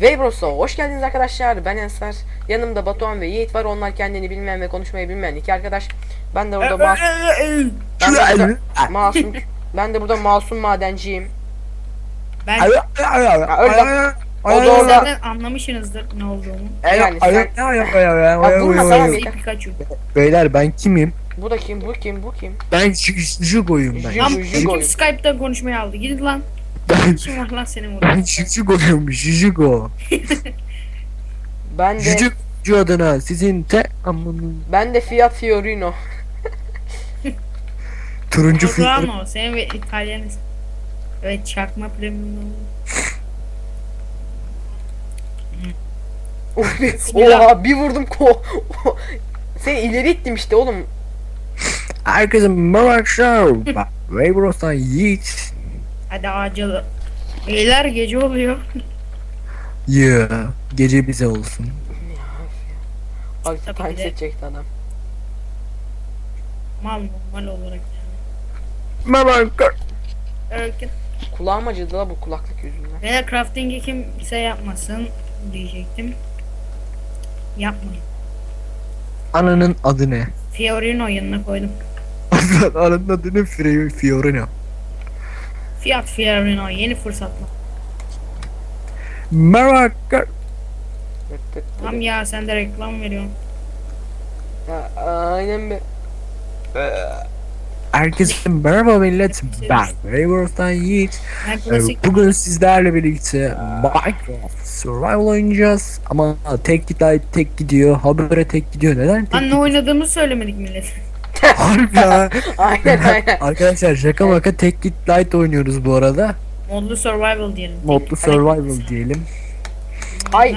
Webros'a hoş geldiniz arkadaşlar. Ben Ensar. Yanımda Batuhan ve Yiğit var. Onlar kendini bilmeyen ve konuşmayı bilmeyen iki arkadaş. Ben de burada mas ben de burada masum ben de burada masum madenciyim. Ben öyle O da orada. anlamışsınızdır ne olduğunu. Yani sen Ya vurma. Beyler ben kimim? bu da kim? Bu kim? Bu kim? Ben J- Jugo'yum ben. Ju- Tam Ju- kim Jugo. Skype'dan konuşmaya aldı. Gidin lan. Ben Kim lan senin burada? ben Jugo'yum Jugo. Ben de Jugo adına sizin te amının ben de Fiat Fiorino. turuncu fil. Rodano. Senin ve İtalyanız. Evet çakma premium. Oha bir vurdum ko. Seni ileri ittim işte oğlum. Herkese merhaba arkadaşlar. Ben Webros'tan Yiğit. Hadi acılı. Beyler gece oluyor. Yeah. Gece bize olsun. Abi Tabii de. seçecekti adam. Mal normal olarak yani. Erken. Kulağım acıdı la bu kulaklık yüzünden. Beyler crafting'i kimse yapmasın diyecektim. Yapmayın. Ananın adı ne? Fiorino yanına koydum. Ananın adı ne? Fiorina. Fiat Fiorino yeni fırsatlar. Merhaba. Tam ya sen de reklam veriyorsun. Ha, aynen be. Herkese merhaba millet. Ben Webros'tan Yiğit. Ben Ee, klasik Bugün sizlerle birlikte Minecraft Survival oynayacağız ama tek gidiyor, tek gidiyor, habere tek gidiyor. Neden tek Lan ne oynadığımı söylemedik millet. Harbi ya. Aynen aynen. Arkadaşlar şaka maka tek git light oynuyoruz bu arada. Modlu survival diyelim. Modlu survival diyelim. Ay. Ee,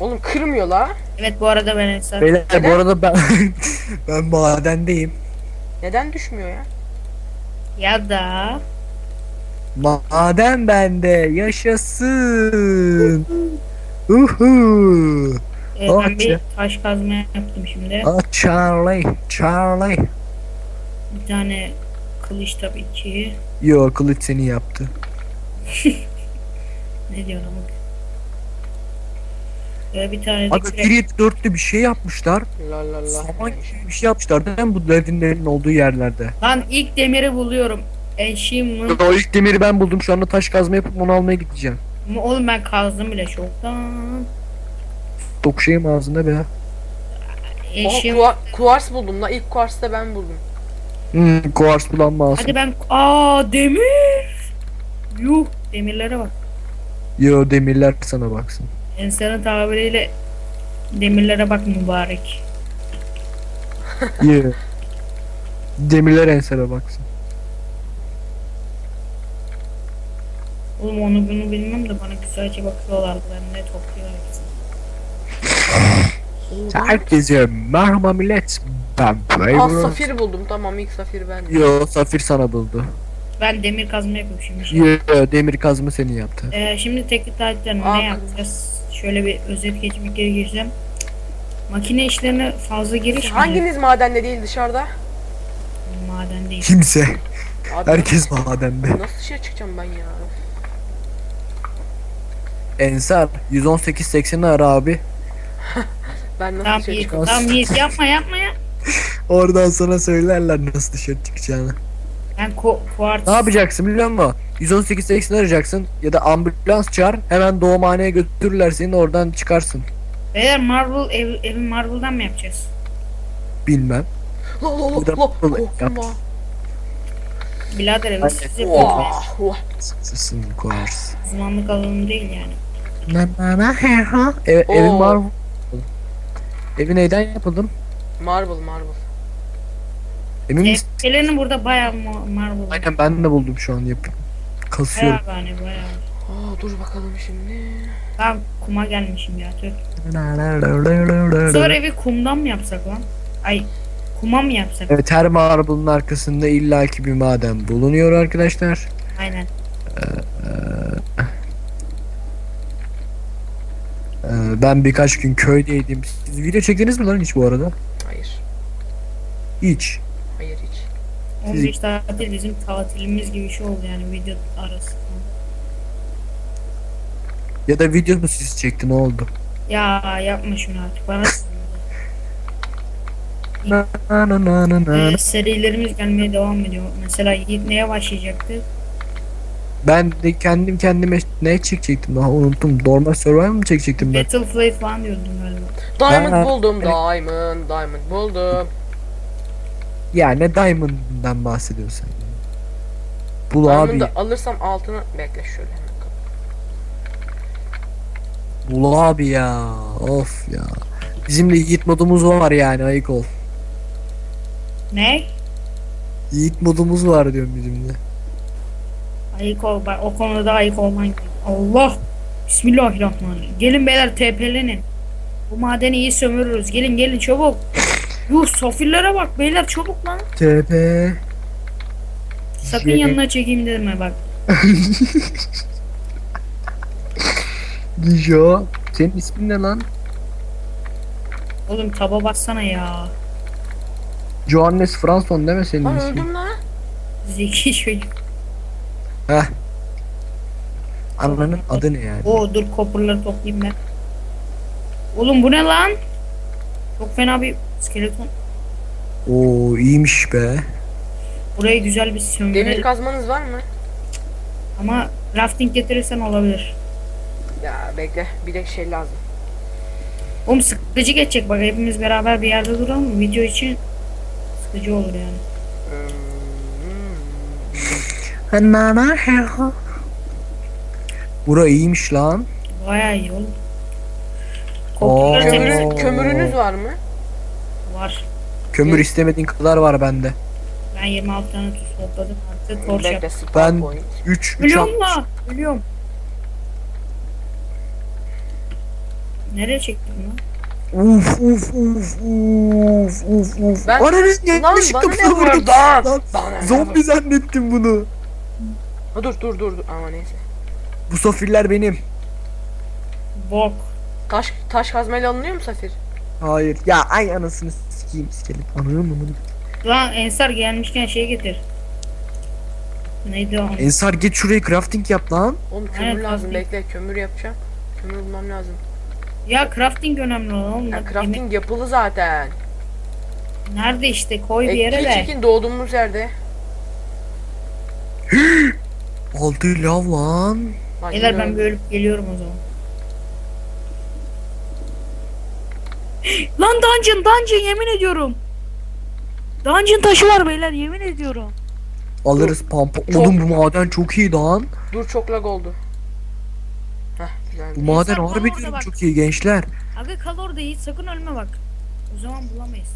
Oğlum kırmıyor la. Evet bu arada ben Ensar. beyler bu Neden? arada ben ben madendeyim. Neden düşmüyor ya? Ya da Maden bende yaşasın. Uhu. E, Oh, ben bir ya. taş kazma yaptım şimdi. Ah Charlie, Charlie. Bir tane kılıç tabii ki. Yo kılıç seni yaptı. Ne diyorum ama. Ve bir tane de Aga kürek. geriye dörtlü bir şey yapmışlar. La la la. Saman gibi bir şey yapmışlar değil mi bu ledinlerin olduğu yerlerde? Lan ilk demiri buluyorum. Achievement. O ilk demiri ben buldum şu anda taş kazma yapıp onu almaya gideceğim. Oğlum ben kazdım bile çoktan. Dokuşayım ağzında be. Oha, Achievement. kuva- kuvars buldum la. İlk kuvarsı da ben buldum. Hmm, kuars bulanmaz. Hadi ben... Aa demir. Yuh demirlere bak. Yo demirler sana baksın. Ensar'ın tabiriyle demirlere bak mübarek. Yo. Demirler ensere baksın. Oğlum onu bunu bilmem de bana güzelce bakıyorlardı. Ben ne topluyor herkes. Herkese merhaba millet. Ben Aa Braver. safir buldum. Tamam ilk safir ben. Yo Safir sana buldu. Ben demir kazma şimdi. Şey. Yo demir kazma seni yaptı. Ee, şimdi teknik Aa, ne yapacağız? Şöyle bir özet geçmek gerekirse. Makine işlerine fazla girişmeyin. Hanginiz madende değil dışarıda? Maden değil. Kimse. Abi Herkes madende. Nasıl dışarı çıkacağım ben ya? Ensar 118.80'i ara abi. Ben nasıl Tamam dışarı Yiğit, çıkacağım? tamam Yiğit yapma yapma ya. Oradan sana söylerler nasıl dışarı çıkacağını. Ben ko kuartz. Ne yapacaksın biliyor musun? 118.80 arayacaksın ya da ambulans çağır hemen doğumhaneye götürürler seni oradan çıkarsın. Beyler marble ev, evi marble'dan mı yapacağız? Bilmem. La la la la. bu- Korktum la. Birader evi siz yapıyorsunuz. Vah, vah. Sısın kuars. Uzmanlık alanım değil yani. Ev, Oo. evin var mı? Evi neyden yapıldım? Marble marble. Emin misin? Evlerini burada bayağı ma- marble. Aynen ben de buldum şu an yapıp. Kasıyorum. Bayağı yani bayağı. Aa dur bakalım şimdi. Tamam kuma gelmişim ya tüh. Sonra evi kumdan mı yapsak lan? Ay kuma mı yapsak? Evet her marble'ın arkasında illaki bir maden bulunuyor arkadaşlar. Aynen. Ee, ben birkaç gün köydeydim. Siz video çektiniz mi lan hiç bu arada? Hayır. Hiç. Hayır hiç. 15 tatil bizim tatilimiz gibi bir şey oldu yani video arası. Ya da video mu siz çekti ne oldu? Ya yapma şunu artık bana. Na na na na na na. Ee, serilerimiz gelmeye devam ediyor. Mesela Yiğit neye başlayacaktı? Ben de kendim kendime ne çekecektim daha unuttum. Normal survival mı çekecektim ben? Battlefield falan diyordun galiba. Diamond Ha, buldum. Diamond. Diamond buldum. Ya ne Diamond'dan bahsediyorsun sen? Bul abi. Diamond'ı alırsam altını bekle şöyle. hemen kap- Bul abi ya. Of ya. Bizim de Yiğit modumuz var yani ayık ol. Ne? Yiğit modumuz var diyorum bizim de. Ayık ol. O konuda ayık olman. Allah. Bismillahirrahmanirrahim. Gelin beyler TP'lenin. Bu madeni iyi sömürürüz. Gelin gelin çabuk. Yuh safirlere bak beyler çabuk lan. TP. Sakın yanına çekeyim deme bak. Dijo. Senin ismin ne lan? Oğlum taba bassana ya. Johannes Franson deme senin Lan ismin. öldüm lan. Zeki çocuk. Heh. Ananın adı ne yani? Oo dur kopurları toplayayım ben. Oğlum bu ne lan? Çok fena bir skeleton. Oo iyiymiş be. Burayı güzel bir Demir sömürelim. kazmanız var mı? Ama rafting getirirsen olabilir. Ya bekle. Bir de şey lazım. Oğlum sıkıcı geçecek bak hepimiz beraber bir yerde duralım. Video için sıkıcı olur yani. Hmm. Bura iyiymiş lan. Bayağı iyi oğlum. Oo. Kopurları Kömürü, temizle. kömürünüz var mı? Var. Kömür istemediğin kadar var bende. Ben 26 tane tuz topladım. Artık torç Bekle yap. spawn Ben- point. 3 3 Ölüyorum la. Ölüyorum. Nereye çektin lan? Uf uf uf uf uf uf. Ben- Ananı Lan yanlışlıkla bana ne vurdum. vurdu? Lan, Bana ne Zombi zannettim bunu. Ha, dur dur dur dur. Ama neyse. Bu sofiller benim. Bok. Taş taş kazmayla alınıyor mu Safir? Hayır. Ya ay anasını sikeyim. Ananı mı bunu? Lan Ensar gelmişken şey getir. Neydi o? Ensar git şuraya crafting yap lan. Oğlum kömür Evet, lazım. crafting. Bekle kömür yapacağım. Kömür bulmam lazım. Ya crafting önemli oğlum. Ya crafting yapılı zaten. Nerede işte koy bir yere Ekli de. çekin doğduğumuz yerde. Altı lav lan. Bak, Beyler ben bir ölüp geliyorum o zaman. Lan dungeon dungeon yemin ediyorum. Dungeon taşı var beyler yemin ediyorum. Alırız pampa. Çok- Oğlum bu maden çok iyi lan. Dur çok lag oldu. Heh güzel. Bu maden Ensar, harbi diyorum bak. çok iyi gençler. Aga kal orada Yiğit sakın ölme bak. O zaman bulamayız.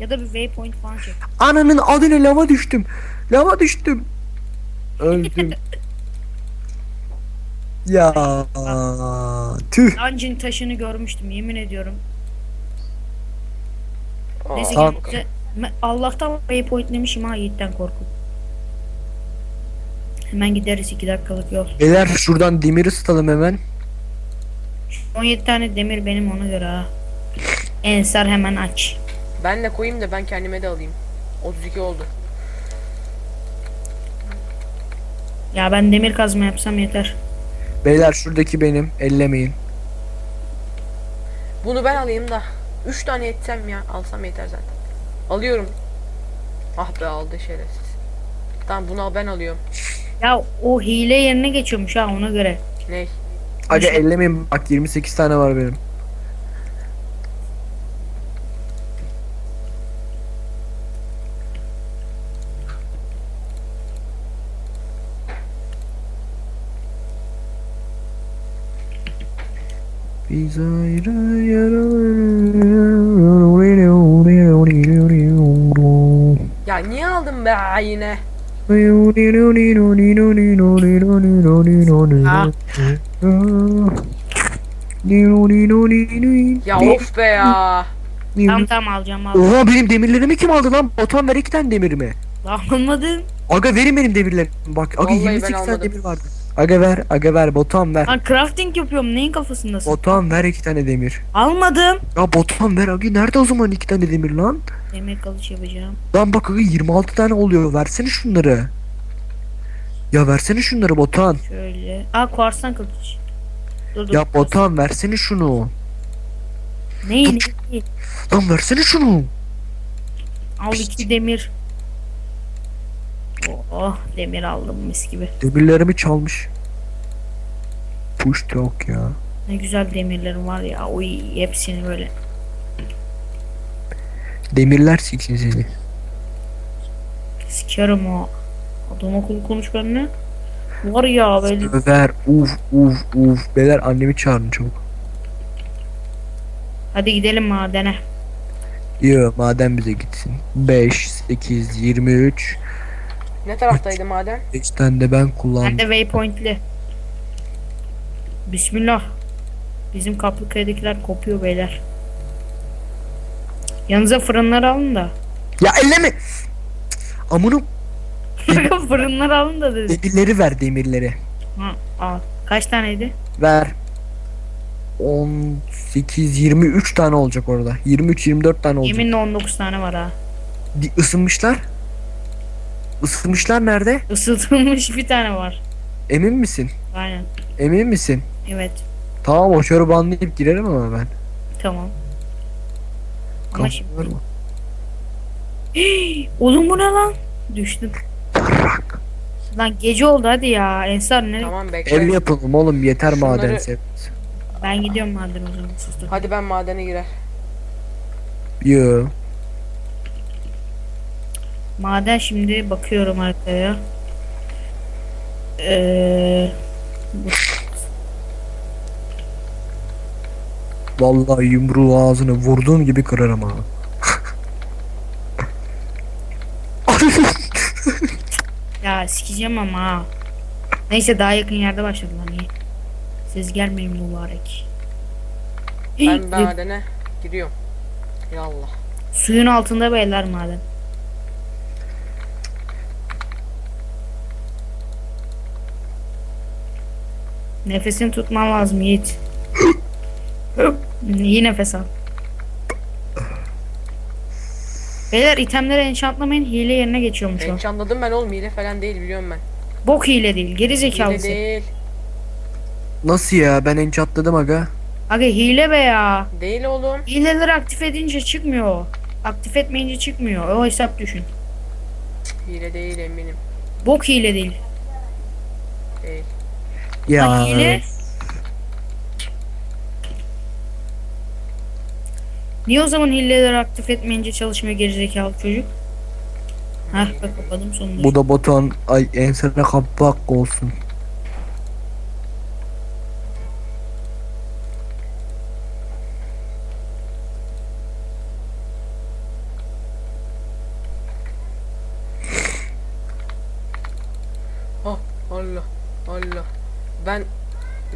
Ya da bir waypoint falan çek. Ananın adı ne lava düştüm. Lava düştüm. Öldüm. ya tüh. Dungeon taşını görmüştüm yemin ediyorum. Aa, Neyse Tamam. Me- Allah'tan waypointlemişim ha Yiğit'ten korkup. Hemen gideriz 2 dakikalık yol. Beyler şuradan demir ısıtalım hemen. 17 tane demir benim ona göre ha. Ensar hemen aç. Ben de koyayım da ben kendime de alayım. 32 oldu. Ya ben demir kazma yapsam yeter. Beyler şuradaki benim. Ellemeyin. Bunu ben alayım da. 3 tane etsem ya. Alsam yeter zaten. Alıyorum. Ah be aldı şerefsiz. Tamam bunu ben alıyorum. Ya o hile yerine geçiyormuş ha ona göre. Ney? Ver. ellemeyin. Bak 28 tane var benim. Biz ayrı yaralı Ya niye aldın be yine? Ya of be ya. Tamam tamam alacağım alacağım. Oha benim demirlerimi kim aldı lan? Batuhan ver iki tane demir mi? Lan almadın. Aga verin benim demirlerimi. Bak aga Vallahi ben 28 tane almadım. demir vardı. Aga ver, aga ver, Batuhan ver. Lan crafting yapıyorum neyin kafasındasın? Batuhan ver iki tane demir. Almadım. Ya Batuhan ver aga nerede o zaman iki tane demir lan? Demir kılıç yapacağım. Lan bak aga 26 tane oluyor versene şunları. Ya versene şunları Batuhan. Şöyle. Aa kuarstan kılıç. Dur dur. Ya Batuhan versene şunu. Neyi neyi? Lan versene şunu. Al iki demir. Oh demir aldım mis gibi. Demirlerimi çalmış. Push talk ya. Ne güzel demirlerim var ya. Oy hepsini böyle. Demirler siksin seni. Sikerim o. Adam akıllı konuş benimle. Var ya böyle. Över uf uf uf. Beyler annemi çağırın çabuk. Hadi gidelim madene. Yo maden bize gitsin. 5, 8, 23. Ne taraftaydı maden? 5 tane de ben Ben kullandım. de waypointli. Bismillah. Bizim kaplıkaydakiler kopuyor beyler. Yanınıza fırınları alın da. Ya elleme. Amına fırınları alın da dedi. demirleri ver demirleri. Ha, al. Kaç taneydi? Ver. 18, 23 tane olacak orada. 23, 24 tane olacak. Yeminle 19 tane var ha. Di- Isınmışlar. Isınmışlar nerede? Isıtılmış bir tane var. Emin misin? Aynen. Emin misin? Evet. Tamam o çorabı banlayıp girerim ama ben. Tamam. Ama şimdi... yorma. Oğlum bu ne lan? Düştüm. Yarrak. Lan gece oldu hadi ya. Ensar ne? Tamam bekle. Ev yapalım oğlum yeter Şunları- maden sev. Ben gidiyorum maden o zaman. Sustum. Hadi ben madene girer. Yo. Maden şimdi bakıyorum haritaya. Eee... Vallahi yumruğu ağzını vurduğum gibi kırarım ha. Ya sikeceğim ama ha. Neyse daha yakın yerde başladılar niye? Siz gelmeyin mübarek. Ben madene giriyorum. Yallah. Suyun altında beyler maden. Nefesini tutman lazım Yiğit. İyi nefes al. Beyler itemleri enchantlamayın hile yerine geçiyormuş o. Enchantladım ben oğlum hile falan değil biliyorum ben. Bok hile değil geri Hile zekalısı. değil. Nasıl ya ben enchantladım aga. Aga hile be ya. Değil oğlum. Hileleri aktif edince çıkmıyor. Aktif etmeyince çıkmıyor. O hesap düşün. Hile değil eminim. Bok hile değil. Değil. Ya. Niye o zaman hileleri aktif etmeyince çalışmıyor gerizekalı çocuk? Hah bak kapadım sonunda. Bu da Batuhan ay ensene kapak olsun. Oh Allah Allah. Ben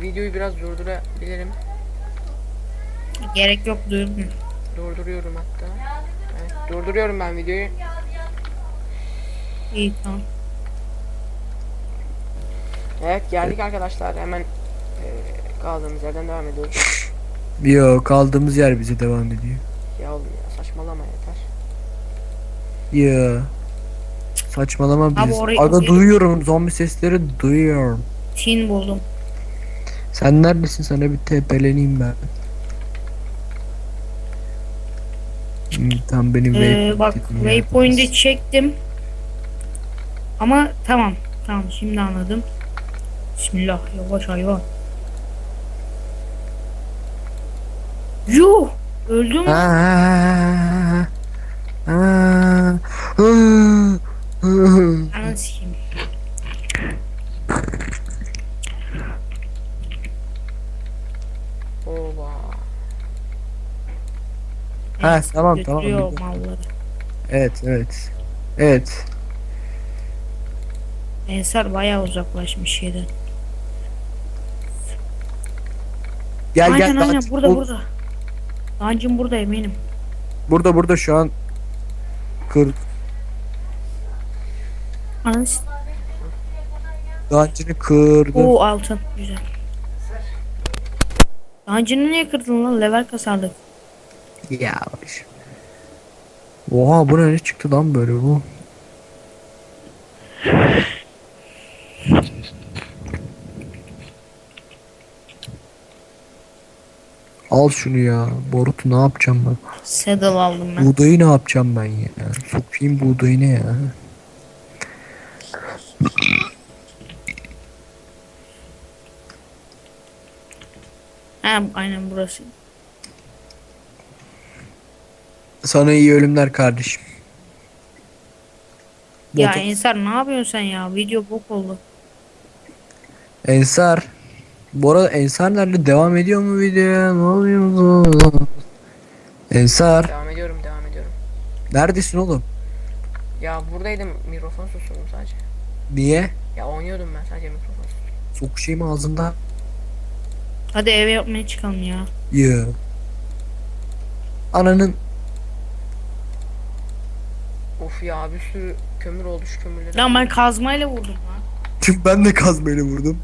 videoyu biraz durdurabilirim. Gerek yok duyurdum. Durduruyorum hatta. Evet, durduruyorum ben videoyu. İyi tamam. Evet geldik arkadaşlar. Hemen eee, kaldığımız yerden devam ediyoruz. Yo kaldığımız yer bize devam ediyor. Ya oğlum ya saçmalama yeter. Ya. Saçmalama Abi biz. orayı- Aga orayı- duyuyorum zombi sesleri duyuyorum. Tin buldum. Sen neredesin sana bir tepeleneyim ben. Hmm, tam benim Ee, bak waypoint'i çektim. Ama tamam. Tamam şimdi anladım. Bismillah yavaş hayvan. Yuh! Öldüm. Ha, ha, ha, ha, ha, ha. Ananı sikeyim. Oba. Ha, tamam, tamam, götürüyor bildim. malları. Evet evet. Evet. Ensar bayağı uzaklaşmış şeyden. Gel aynen gel. aynen Dancın burada bul- burada. Dancım burada eminim. Burada burada şu an kır Ananı Dancını kırdım. Oo altın. Güzel. Dancını niye kırdın lan? Level kasardık. Ya. baş. Oha bu ne çıktı lan böyle bu? Al şunu ya. Borutu ne yapacağım ben? Saddle aldım ben. Buğdayı ne yapacağım ben ya? Sokayım buğdayı ne ya? Ha aynen burası. Sana iyi ölümler kardeşim. Ya Botu- Ensar ne yapıyorsun sen ya? Video bok oldu. Ensar. Bu arada Ensar nerede? Devam ediyor mu video? Ne oluyor? Ensar. Devam ediyorum devam ediyorum. Neredesin oğlum? Ya buradaydım mikrofon susturdum sadece. Niye? Ya oynuyordum ben sadece mikrofon susturdum. Sokuşayım ağzında. Hadi eve yapmaya çıkalım ya. Ya. Ananın. Of ya bir sürü kömür oldu şu kömürleri. Lan ben kazmayla vurdum lan. Çünkü ben de kazmayla vurdum.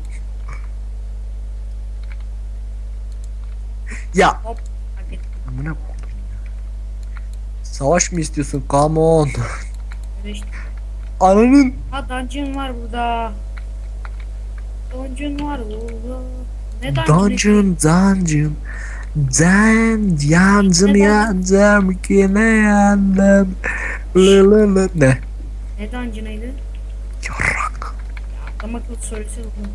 Ya. Hop. Amına koydum ya. Savaş mı istiyorsun? Come on. Öyle işte. Ananın. Ha dungeon var burada. Dungeon var burada. Ne dungeon? Dungeon, dungeon. Dan, yandım yandım kime yandım. Lı lı lı. Ne? Ne dungeon'ıydı? Yarrak. Adam akıllı söylese bunu.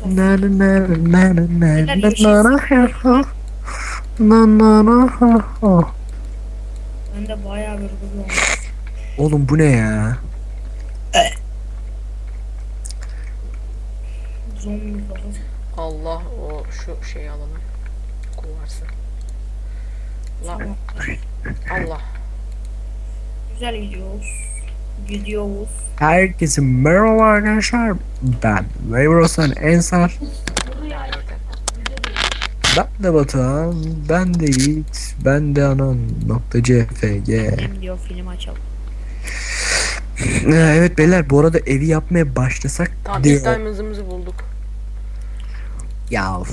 Son- Na na na na na na Neler na yeşil? na na ha. Na na na ha ha. Ben de bayağı olmuş. Oğlum bu ne ya? Zombi. Allah o şu şeyi alalım. Kuvarsın. La Tamam. Allah. Güzel gidiyoruz. Gidiyoruz. Herkese merhaba arkadaşlar. Ben Veyrosan Ensar. Ben de Batuhan. Ben de Yiğit. Ben de Anan. Nokta CFG. Diyor film açalım. Evet beyler bu arada evi yapmaya başlasak Tamam diyor. diamond'ımızı bulduk. Ya of.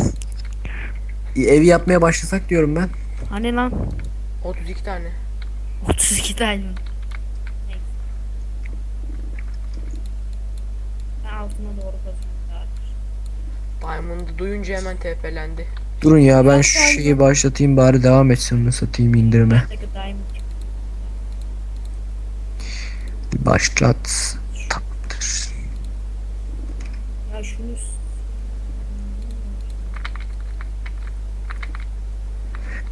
Evi yapmaya başlasak diyorum ben. Hani lan? 32 tane. 32 tane. Neyse. Ben altına doğru kazıyorum. Diamond'ı duyunca hemen TP'lendi. Durun ya ben şu şeyi başlatayım bari devam etsin mi satayım indirme. Diamond. Başlat. Tamamdır. Ya şunu s-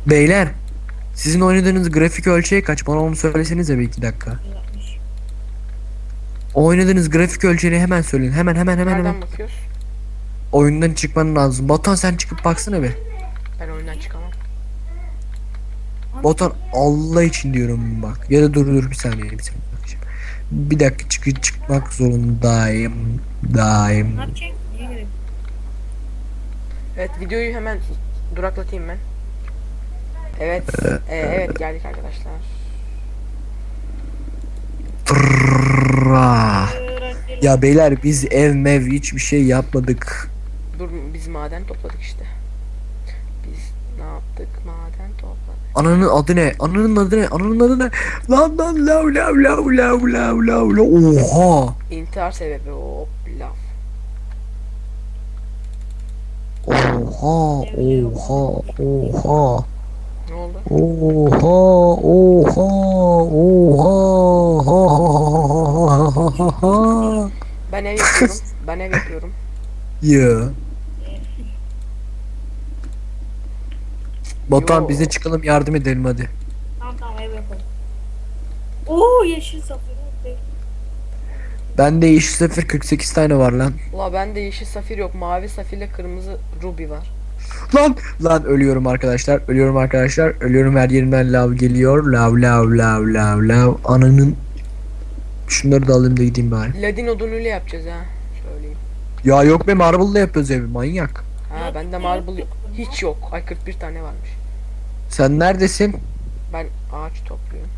Beyler sizin oynadığınız grafik ölçeği kaç? Bana onu söylesenize bir iki dakika. Oynadığınız grafik ölçeğini hemen söyleyin. Hemen hemen hemen hemen. Nereden bakıyoruz? Oyundan çıkman lazım. Batuhan sen çıkıp baksana bir. Ben oyundan çıkamam. Batuhan Allah için diyorum bak. Ya da dur dur bir saniye bir saniye bakacağım. Bir dakika çık çıkmak zorundayım. Daim. Ne yapacak? Niye gerek? Evet videoyu hemen duraklatayım ben. Evet. e, evet geldik arkadaşlar. Trrrra. Ya beyler biz ev mev hiçbir şey yapmadık. Dur biz maden topladık işte. Biz ne yaptık? Maden topladık. Ananın adı ne? Ananın adı ne? Ananın adı ne? Lan lan lav lav lav lav lav lav lav. Oha. İntihar sebebi hop laf. Oha. Oha. Oha. Ne oldu? Oha. Oha. Oha. Ben ev yapıyorum. ben ev yapıyorum. Ya. Batuhan Yo. biz de çıkalım yardım edelim hadi. Tamam tamam ev yapalım. Oo yeşil safir. Bende yeşil sefer 48 tane var lan. Ula bende yeşil safir yok. Mavi safirle kırmızı ruby var. Lan lan ölüyorum arkadaşlar. Ölüyorum arkadaşlar. Ölüyorum her yerimden lav geliyor. Lav lav lav lav lav. Ananın Şunları da alayım da gideyim bari. Ladin odunuyla yapacağız ha. Söyleyeyim. Ya yok be marble'la yapıyoruz evi manyak. Ha bende marble yok. Hiç yok. Ay 41 tane varmış. Sen neredesin? Ben ağaç topluyorum.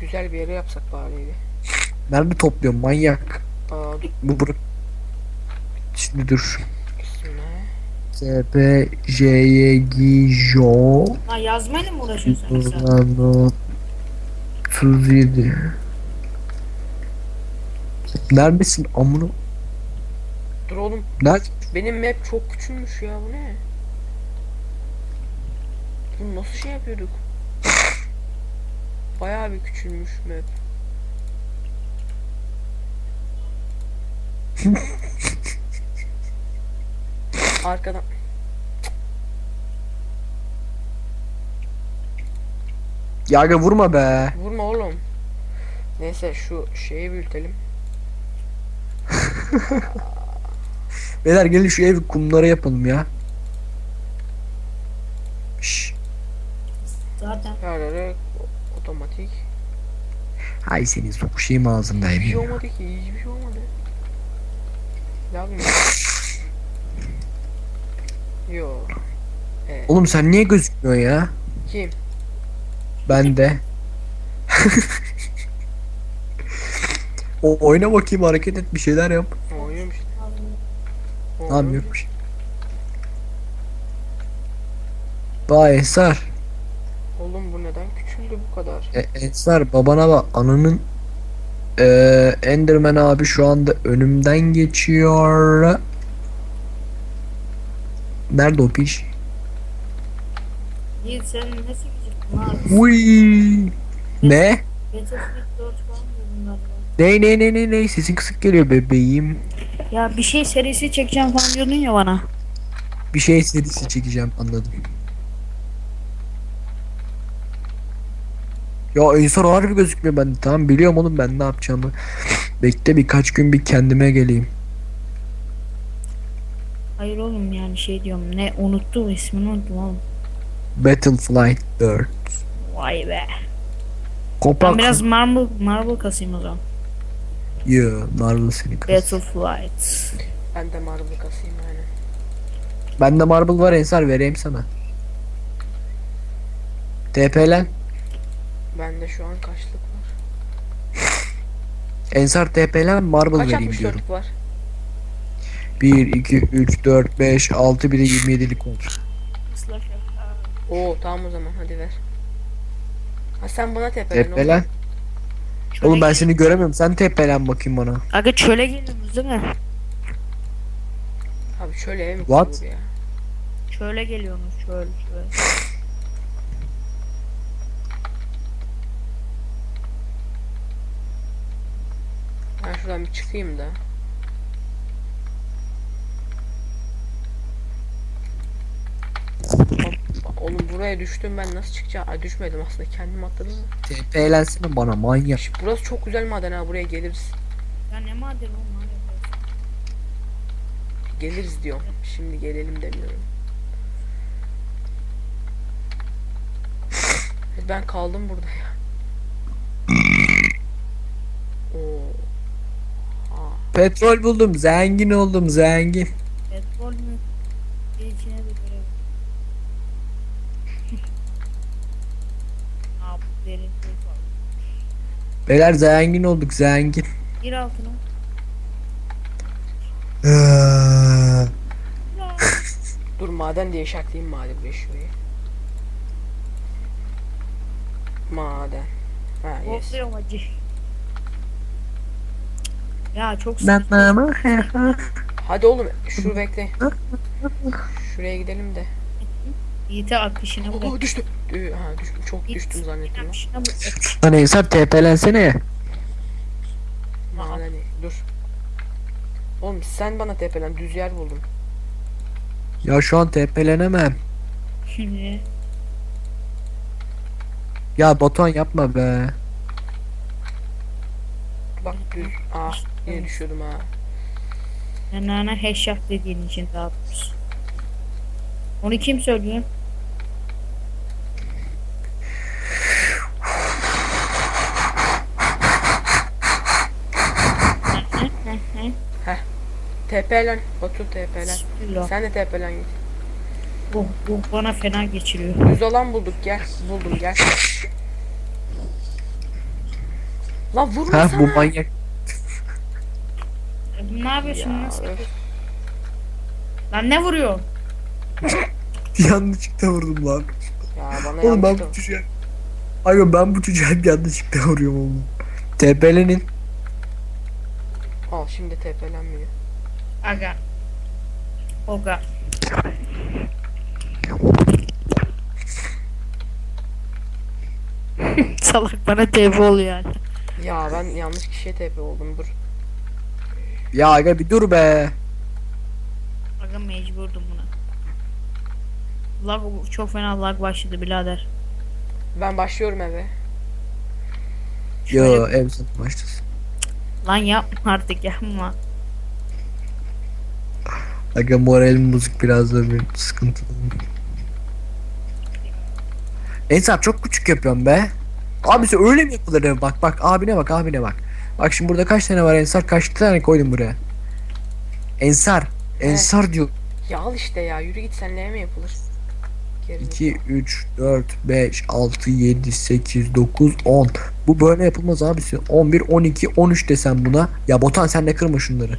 Güzel bir yere yapsak bari evi. Nerede topluyorsun manyak? Aa dur Bu bur Şimdi dur. ismi. S P J Y G Jo Ha yazmayla mı uğraşıyorsun sen? Nano 37 Neredesin amına? Dur oğlum. Nerede? Benim map çok küçülmüş ya bu ne? Bunu nasıl şey yapıyorduk? Bayağı bir küçülmüş map. Arkadan Ya aga vurma be. vurma oğlum. Neyse şu şeyi büyütelim. Beyler gelin şu ev kumlara yapalım ya. Şş. Zaten otomatik. Hay senin sokuşayım ağzında Hiçbir şey olmadı ki, hiçbir şey olmadı. Ne yapayım? Yo. Evet. Oğlum sen niye gözükmüyorsun ya? Kim? Ben de. o oyna bakayım hareket et bir şeyler yap. Oynuyorum işte. Ne yapıyormuş? Vay Ensar. Oğlum bu neden küçüldü bu kadar? E, Ensar babana bak ananın Eee Enderman abi şu anda önümden geçiyor. Nerede o piş? Yiğit sen sikeceksin abi? Uy. Ne? 4 falan diyordun galiba. Ne ne ne ne ne sesin kısık geliyor bebeğim. Ya bir şey serisi çekeceğim falan diyordun ya bana. Bir şey serisi çekeceğim anladım. Ya Ensar harbi gözükmüyor bende. Tamam biliyorum oğlum ben ne yapacağımı. Bekle birkaç gün bir kendime geleyim. Hayır oğlum yani şey diyorum ne unuttum ismini unuttum oğlum. Battleflight 4. Vay be. Kopak. Ben biraz marble, marble kasayım o zaman. Yo, Marvel seni kız. Battleflight. Ben de marble kasayım yani. Bende Marvel var Ensar vereyim sana. TP'len. Bende şu an kaçlık var? Ensar TP'len Marvel Kaç vereyim diyorum. 64 var? 1, 2, 3, 4, 5, 6 bir de 27'lik olur. Oo tamam o zaman hadi ver. Ha sen bana tepelen oğlum. TP'len. Oğlum ben seni göremiyorum. Sen TP'len bakayım bana. Aga çöle geliyorsunuz değil mi? Abi şöyle ev mi What? kurulur ya? Çöle geliyorsunuz çöl çöl. Ben şuradan bir çıkayım da. Hop, Oğlum buraya düştüm ben nasıl çıkacağım? Ay düşmedim aslında kendim atladım da. TP'lensene bana manyak. Şş, Burası çok güzel maden ha buraya geliriz. Ya ne maden oğlum maden burası? Geliriz diyorum. Şimdi gelelim demiyorum. Ben kaldım burada ya. Oo. Petrol buldum. Zengin oldum zengin. Petrol mü? Bir içine bir görev. Aa bu derin. Beyler zengin olduk zengin. Gir altına. Eee, Dur maden diye işaretleyeyim maden buraya şurayı. Maden. Ha yes. Korkuyorum acı. Ya çok Ben sıkıntı. ama Hadi oğlum şunu bekle. Şuraya gidelim de. Yiğit'e akışına bırak. Oo düştüm. Dü- Ha düştüm. Çok düştüm zannettim. Akışına bırak. Lan Ensar TP'lensene. Madeni. Dur. Oğlum sen bana tepelen düz yer buldum. Ya şu an TP'lenemem. Şimdi. Ya Batuhan yapma be. Bak düz. Ah yine düşüyordum ha. Nana heşyak dediğin için daha doğrusu. Onu kim söylüyor? Tepelen. Batu tepelen. Bismillah. Sen de tepelen git. Bu, bu bana fena geçiriyor. Düz olan bulduk gel. Buldum gel. Lan vurma Ha sana. bu manyak. E, Ne yapıyorsun? Ya, Nasıl? öf. Lan ne vuruyor? Yanlışlıkla vurdum lan. ya bana Oğlum ben bu çocuğa... Ay ben bu çocuğa hep yanlışlıkla vuruyorum oğlum. TP'lenin. Al şimdi tepelenmiyor. Aga. Oga. Salak bana TP oluyor yani. Ya ben yanlış kişiye TP oldum dur. Ya aga bir dur be. Aga mecburdum buna. Lag çok fena lag başladı birader. Ben başlıyorum eve. Yo ev sen başlasın. Lan yapma artık yapma. Aga moralim bozuk biraz da bir sıkıntılı. Ensar çok küçük yapıyorum be. Abisi öyle mi yapılır ev? Bak bak abine bak abine bak. Bak şimdi burada kaç tane var Ensar? Kaç tane koydum buraya? Ensar. Ensar diyor. Ya al işte ya yürü git senle mi yapılır? Geri 2, 3, 4, 5, 6, 7, 8, 9, 10. Bu böyle yapılmaz abisi. 11, 12, 13 desem buna. Ya Botan sen de kırma şunları.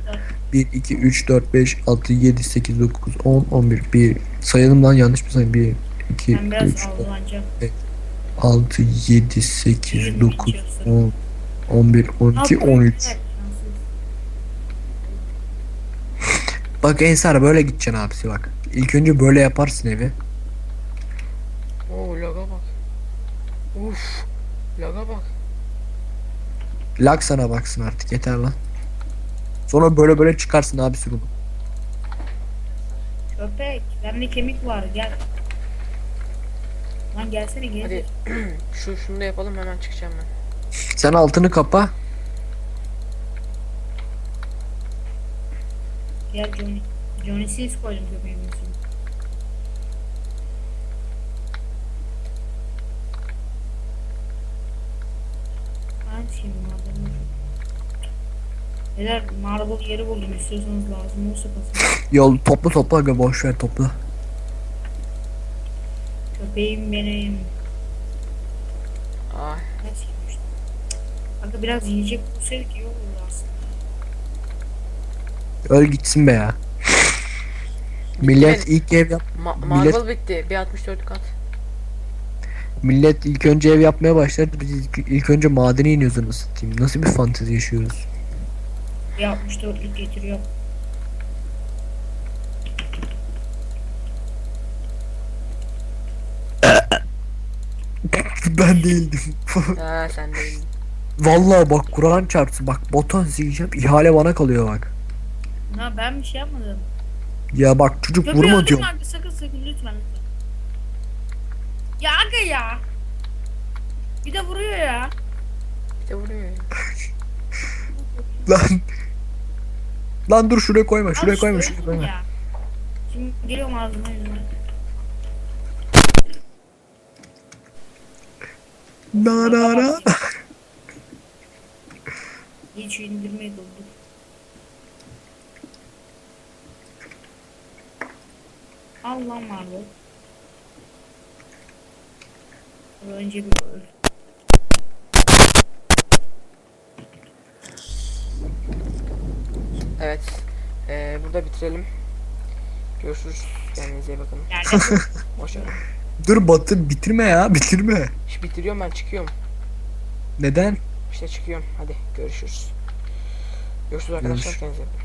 1, 2, 3, 4, 5, 6, 7, 8, 9, 10, 11. 1. Sayalım lan yanlış mı sayayım? 1, 2, Ben biraz 3, 4, avlanacağım. 6, 7, 8, Yirmi 9, iki ısırık. 10, 11, 12, 13. Bak Ensar böyle gideceksin abisi bak. İlk önce böyle yaparsın evi. Oo laga bak. Uf. Laga bak. Lag sana baksın artık yeter lan. Sonra böyle böyle çıkarsın abisi bunu. Köpek bende kemik var gel. Lan gelsene gel. Hadi şu şunu da yapalım hemen çıkacağım ben. Sen altını kapa. Gel Johnny. Johnny Sins koydum üstüne. Şimdi marble Beyler marble yeri buldum istiyorsanız lazım olsa basın. Yol topla topla aga boş ver topla. Köpeğim benim. Ay. Ne şeymiş. Kanka biraz yiyecek bulsaydık iyi olurdu aslında. Öl gitsin be ya. Millet ilk ev yap Ma- Millet- marble bitti. Bir 64 kat. Millet ilk önce ev yapmaya başladı. Biz ilk, ilk önce madene iniyoruz anasını satayım. Nasıl bir fantezi yaşıyoruz? Bir 64'lük getiriyor. ben değildim. Ha sen değil. Vallahi bak Kur'an çarpsın bak botan sileceğim ihale bana kalıyor bak. Ha ben bir şey yapmadım. Ya bak çocuk Köpeği vurma öldürme diyorum. abi sakın sakın lütfen lütfen. Aga ya. Bir de vuruyor ya. Bir de vuruyor. ya. Lan. Lan dur şuraya koyma şuraya işte koyma şuraya koyma. ya. Şimdi geliyorum ağzına yüzüne. Na na na. Hiç indirmeyi doldur. Al lan vardı. Önce bir öl. Evet. Ee, burada bitirelim. Görüşürüz. Kendinize iyi bakın. Hoşçakalın. Dur Batı bitirme ya bitirme. İş bitiriyorum ben çıkıyorum. Neden? İşte çıkıyorum. Hadi görüşürüz. Görüşürüz arkadaşlar. Görüş. Kendinize iyi bakın.